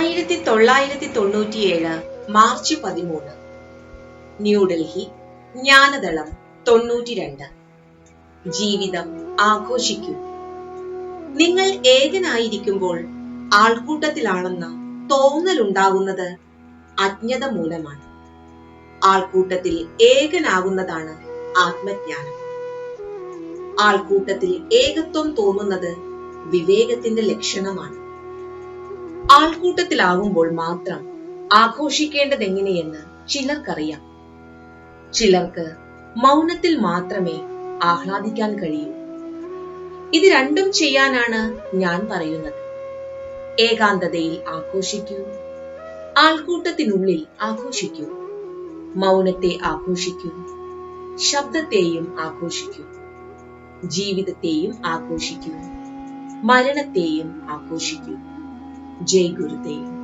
തൊള്ളായിരത്തി തൊണ്ണൂറ്റിയേഴ് മാർച്ച് പതിമൂന്ന്. ന്യൂഡൽഹി ജ്ഞാനദളം തൊണ്ണൂറ്റിരണ്ട്. ജീവിതം ആഘോഷിക്കൂ. നിങ്ങൾ ഏകനായിരിക്കുമ്പോൾ ആൾക്കൂട്ടത്തിലാണെന്ന തോന്നലുണ്ടാകുന്നത് അജ്ഞത മൂലമാണ്. ആൾക്കൂട്ടത്തിൽ ഏകനാകുന്നതാണ് ആത്മജ്ഞാനം. ആൾക്കൂട്ടത്തിൽ ഏകത്വം തോന്നുന്നത് വിവേകത്തിന്റെ ലക്ഷണമാണ്. ആൾക്കൂട്ടത്തിലാകുമ്പോൾ മാത്രം ആഘോഷിക്കേണ്ടതെങ്ങനെയെന്ന് ചിലർക്കറിയാം. ചിലർക്ക് മൗനത്തിൽ മാത്രമേ ആഹ്ലാദിക്കാൻ കഴിയൂ. ഇത് രണ്ടും ചെയ്യാനാണ് ഞാൻ പറയുന്നത്. ഏകാന്തതയിൽ ആഘോഷിക്കൂ. ആൾക്കൂട്ടത്തിനുള്ളിൽ ആഘോഷിക്കൂ. മൗനത്തെ ആഘോഷിക്കൂ. ശബ്ദത്തെയും ആഘോഷിക്കൂ. ജീവിതത്തെയും ആഘോഷിക്കൂ. മരണത്തെയും ആഘോഷിക്കൂ. Jai Gurudev.